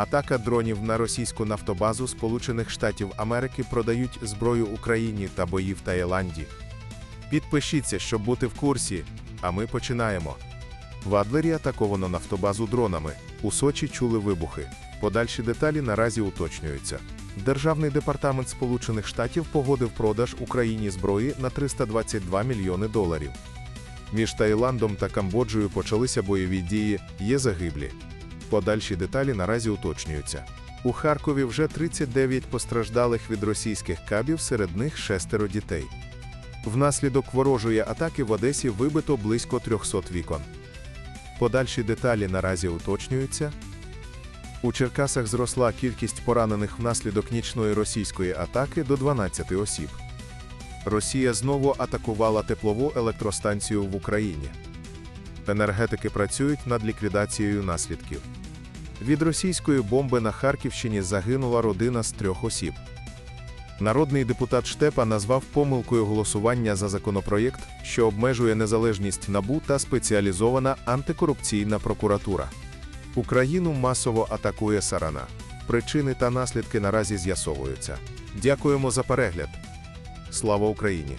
Атака дронів на російську нафтобазу Сполучених Штатів Америки продають зброю Україні та бої в Таїланді. Підпишіться, щоб бути в курсі, а ми починаємо. В Адлері атаковано нафтобазу дронами. У Сочі чули вибухи. Подальші деталі наразі уточнюються. Державний департамент Сполучених Штатів погодив продаж Україні зброї на 322 мільйони доларів. Між Таїландом та Камбоджею почалися бойові дії, є загиблі. Подальші деталі наразі уточнюються. У Харкові вже 39 постраждалих від російських кабів, серед них шестеро дітей. Внаслідок ворожої атаки в Одесі вибито близько 300 вікон. Подальші деталі наразі уточнюються. У Черкасах зросла кількість поранених внаслідок нічної російської атаки до 12 осіб. Росія знову атакувала теплову електростанцію в Україні. Енергетики працюють над ліквідацією наслідків. Від російської бомби на Харківщині загинула родина з трьох осіб. Народний депутат Штепа назвав помилкою голосування за законопроєкт, що обмежує незалежність НАБУ та спеціалізована антикорупційна прокуратура. Україну масово атакує сарана. Причини та наслідки наразі з'ясовуються. Дякуємо за перегляд. Слава Україні!